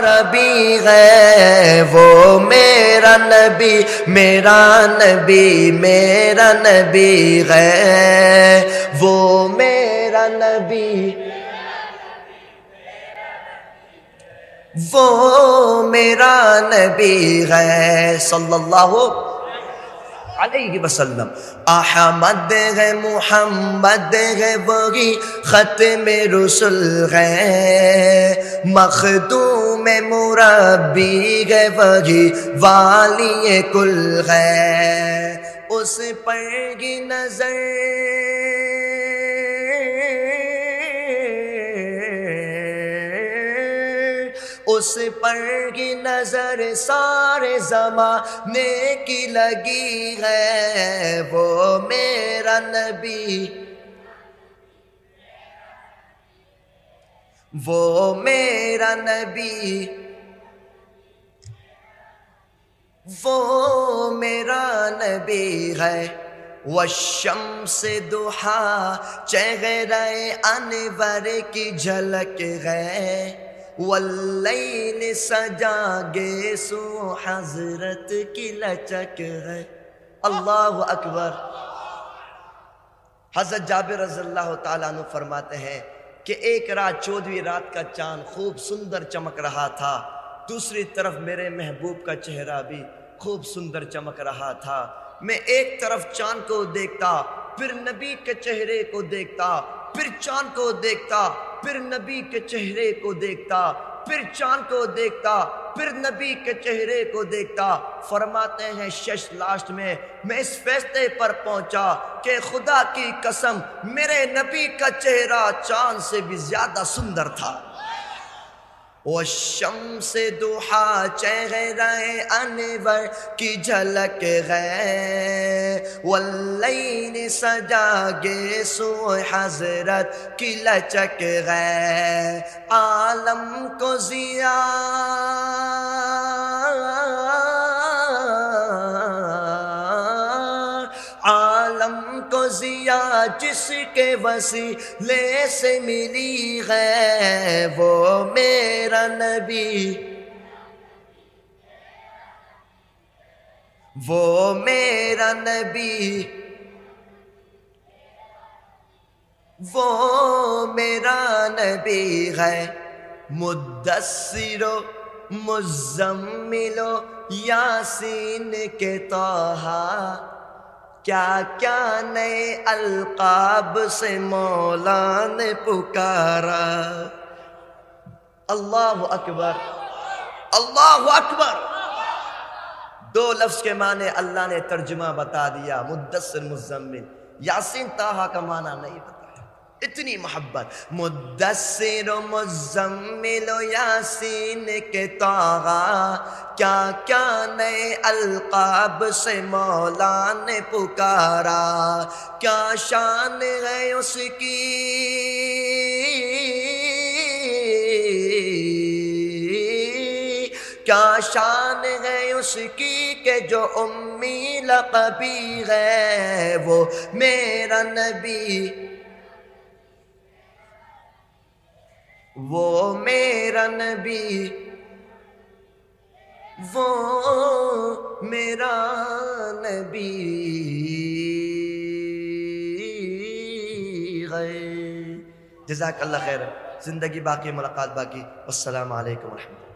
عربی ہے، وہ میرا نبی میرا نبی میرا نبی ہے۔ وہ میرا نبی، وہ میرا نبی ہے۔ صلی اللہ علیہ وسلم۔ احمد ہے محمد ہے، وہی ختم رسل ہے۔ مخدوم مربی ہے، وہی والی کل ہے۔ اس پر کی نظر اس پر کی نظر سارے زمانے کی لگی ہے۔ وہ میرا نبی۔ وہ میرا نبی۔ وہ میرا نبی ہے۔ والشمس دحا چہرہ انور کی جھلک ہے۔ واللیل سجا گے سو حضرت کی لچک ہے۔ اللہ اکبر۔ حضرت جابر رضی اللہ تعالیٰ عنہ فرماتے ہیں کہ ایک رات چودویں رات کا چاند خوب سندر چمک رہا تھا۔ دوسری طرف میرے محبوب کا چہرہ بھی خوب سندر چمک رہا تھا۔ میں ایک طرف چاند کو دیکھتا، پھر نبی کے چہرے کو دیکھتا، پھر چاند کو دیکھتا۔ پھر نبی کے چہرے کو دیکھتا، پھر چاند کو دیکھتا، پھر نبی کے چہرے کو دیکھتا۔ فرماتے ہیں شش لاسٹ میں میں اس فیصلے پر پہنچا کہ خدا کی قسم، میرے نبی کا چہرہ چاند سے بھی زیادہ سندر تھا۔ وہ شم سے دوہا چہرہ انور کی جھلک ہے۔ واللین سجا گے سو حضرت کی لچک ہے۔ عالم کو ضیا عالم کو ضیا جس کے وسیلے سے ملی ہے وہ میرا نبی۔ وہ میرا نبی۔ وہ میرا نبی ہے۔ مدثر و مزمل و یاسین کے توحا کیا کیا نئے القاب سے مولا نے پکارا؟ اللہ اکبر اللہ اکبر۔ دو لفظ کے معنی اللہ نے ترجمہ بتا دیا، مدثر مزمل۔ یاسین تاہا کا معنی نہیں بتا اتنی محبت۔ مدثر و مزمل و یاسین کے تاغا کیا کیا نئے القاب سے مولا نے پکارا، کیا شان ہے اس کی۔ کیا شان ہے اس کی کہ جو امی لقبی ہے، وہ میرا نبی وہ میرا نبی، وہ میرا نبی۔ ہے جزاک اللہ خیر، زندگی باقی، ملاقات باقی۔ السلام علیکم ورحمۃ اللہ۔